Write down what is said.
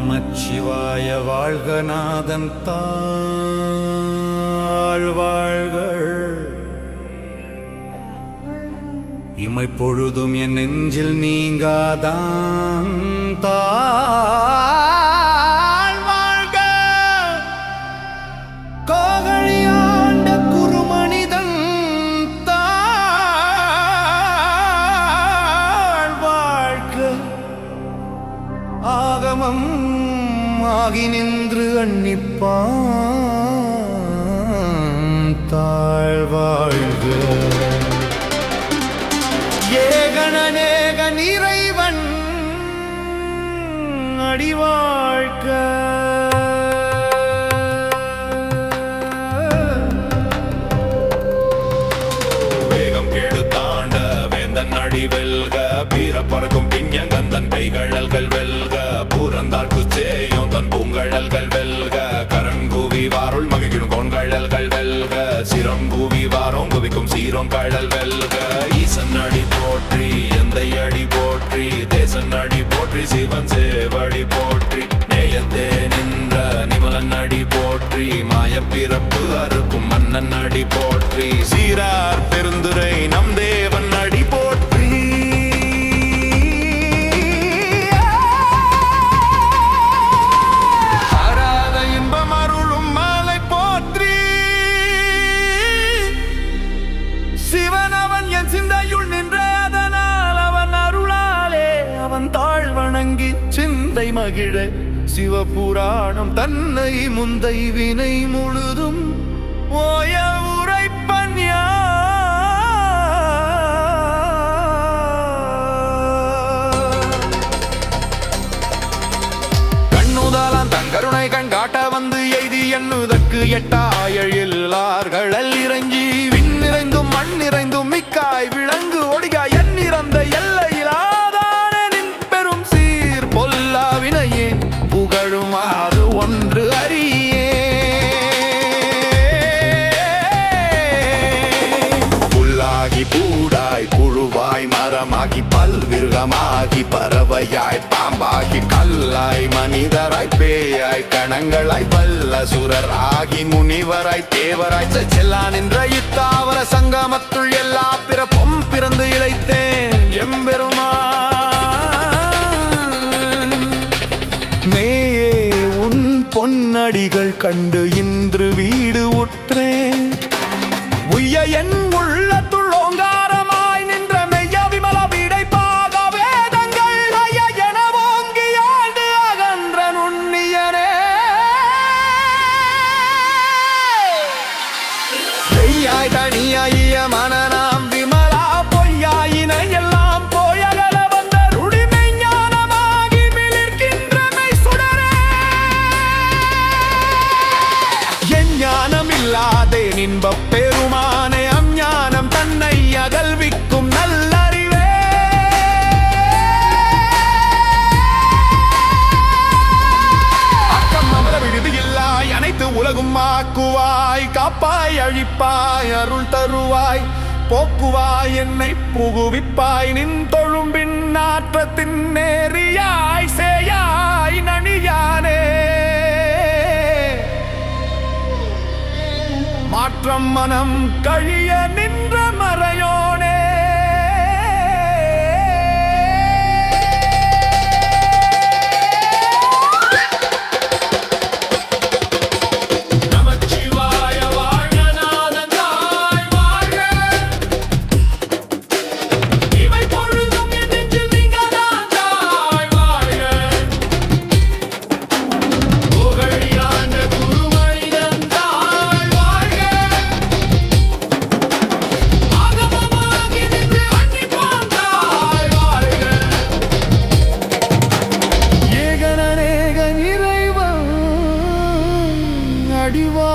நமச்சிவாய வாழ்கநாதன் தாழ்வாழ்கள் இமைப்பொழுதும் என் நெஞ்சில் நீங்காதான் தா ஆகி நின்று அன்னிப்பான் தாழ்வாழ்க ஏகனநேக நிறைவன் அடிவாழ்க. வேகம் கேடு தாண்ட வேந்தன் அடிவெல்க பீர பறக்கும் பிஞ்சங்கந்தன் கைகள் கடல் வெல்க ஈசன் அடி போற்றி எந்த அடி போற்றி தேசன் அடி போற்றி சிவன் சேவடி போற்றி. நேயத்தே நின்ற நிமலன் அடி போற்றி மாய பிறப்பு அறுக்கும் மன்னன் அடி போற்றி. சீரார் நான் என் சிந்தையுள் நின்ற அதனால் அவன் அருளாலே அவன் தாழ் வணங்கி சிந்தை மகிழ சிவபுராணம் தன்னை முந்தை வினை முழுதும் ஓய உரைப்பன் யான். கண்ணுதலான் தன் கருணை கண் காட்ட வந்து எய்தி எண்ணுதற்கு எட்டாயழில்லார்கள் பூடாய் புழுவாய் மரமாகி பல்விருகமாகி பறவையாய் பாம்பாகி கல்லாய் மனிதராய் பேயாய் கணங்களாய் பல்ல சுரர் ஆகி முனிவராய் தேவராய் செல்லா நின்ற இத்தாவர சங்கமத்துள் எல்லா பிறப்பும் பிறந்து இழைத்தேன். எம்பெருமா மேயே உன் பொன்னடிகள் கண்டு இன்று வீடு உற்றேன். உய்ய என் காப்பாய் அழிப்பாய் அருள் தருவாய் போக்குவாய் என்னை புகுவிப்பாய். நின் தொழும்பின் நாற்றத்தின் நேரியாய் சேயாய் நனியானே. மாற்றம் மனம் கழிய அடிவா